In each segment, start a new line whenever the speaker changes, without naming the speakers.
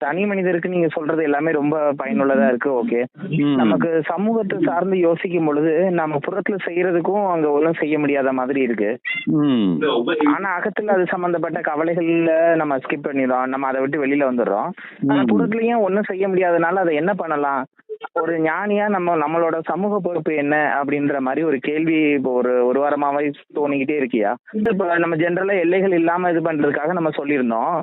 தனி மனிதருக்கு நீங்க சொல்றது எல்லாமே ரொம்ப பயனுள்ளதா இருக்கு ஓகே. நமக்கு சமூகத்தை சார்ந்து யோசிக்கும் பொழுது நம்ம புறத்துல செய்யறதுக்கும் அங்க ஒன்றும் செய்ய முடியாத மாதிரி இருக்கு. ஆனா அகத்துல அது சம்பந்தப்பட்ட கவலைகள்ல நம்ம ஸ்கிப் பண்ணிடுறோம் நம்ம அதை விட்டு வெளியில வந்துடுறோம் ஆனா. புறத்துலயும் ஒன்றும் செய்ய முடியாதனால அதை என்ன பண்ணலாம் ஒரு ஞானியா நம்ம நம்மளோட சமூக பொறுப்பு என்ன அப்படின்ற மாதிரி ஒரு கேள்வி இப்போ ஒரு ஒரு வாரமாவே தோணிக்கிட்டே இருக்கியா? இப்போ நம்ம ஜென்ரலா எல்லைகள் இல்லாம இது பண்றதுக்காக நம்ம சொல்லியிருந்தோம்.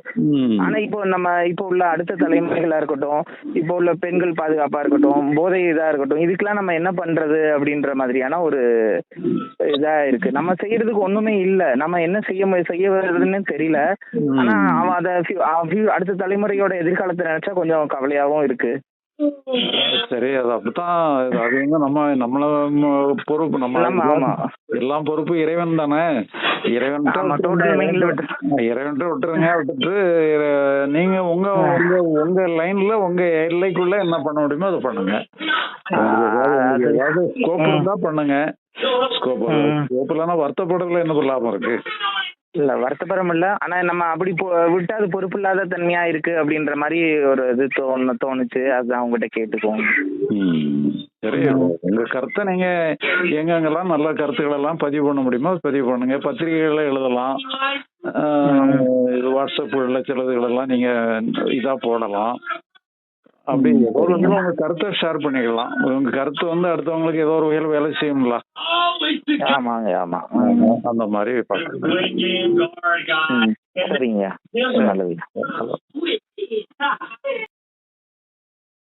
ஆனா இப்போ நம்ம இப்போ உள்ள அடுத்த தலைமுறைகளா இருக்கட்டும் இப்போ உள்ள பெண்கள் பாதுகாப்பா இருக்கட்டும் போதை இதா இருக்கட்டும் இதுக்கெல்லாம் நம்ம என்ன பண்றது அப்படின்ற மாதிரியான ஒரு இதா இருக்கு. நம்ம செய்யறதுக்கு ஒண்ணுமே இல்ல. நம்ம என்ன செய்ய செய்ய வருதுன்னு தெரியல. ஆனா அவன் அத அடுத்த தலைமுறையோட எதிர்காலத்தை நினைச்சா கொஞ்சம் கவலையாவும் இருக்கு.
சரி அது அப்படித்தான் அது வந்து நம்ம நம்மள பொறுப்பு நம்ம. எல்லாம் பொறுப்பு இறைவன் தானே இறைவன்
ஆமா, total mind ல விட்டு.
இறைவன் விட்டுருங்க விட்டுட்டு நீங்க உங்க உங்க உங்க லைன்ல உங்க எல்லைக்குள்ள என்ன பண்ண முடியுமோ அதை பண்ணுங்க ஏதாவது- ஸ்கோப். இருந்தா பண்ணுங்க ஸ்கோப். ஸ்கோப் இல்லைன்னா வருத்தப்படுறதுல என்ன லாபம் இருக்கு
இல்ல வருத்தப்படம் இல்ல ஆனா நம்ம அப்படி விட்டா அது பொறுப்பு இல்லாத தன்மையா இருக்கு அப்படின்ற மாதிரி ஒரு இது தோணு தோணுச்சு. அதுதான் உங்ககிட்ட கேட்டுக்கோங்க
ம். சரி. உங்க கருத்தை நீங்க எங்கெங்கெல்லாம் நல்ல கருத்துக்கள் எல்லாம் பதிவு பண்ண முடியுமோ பதிவு பண்ணுங்க. பத்திரிகைகளை எழுதலாம். இது வாட்ஸ்அப்புகளில் சிலதுகளெல்லாம் நீங்க இதா போடலாம். அப்படி ஏதோ ஒரு உங்க கருத்தை ஷேர் பண்ணிக்கலாம். உங்க கருத்து வந்து அடுத்தவங்களுக்கு ஏதோ ஒரு வகையில் வேலை செய்யுங்களா
ஆமாங்க ஆமா.
அந்த மாதிரி
சரிங்க. நல்லது.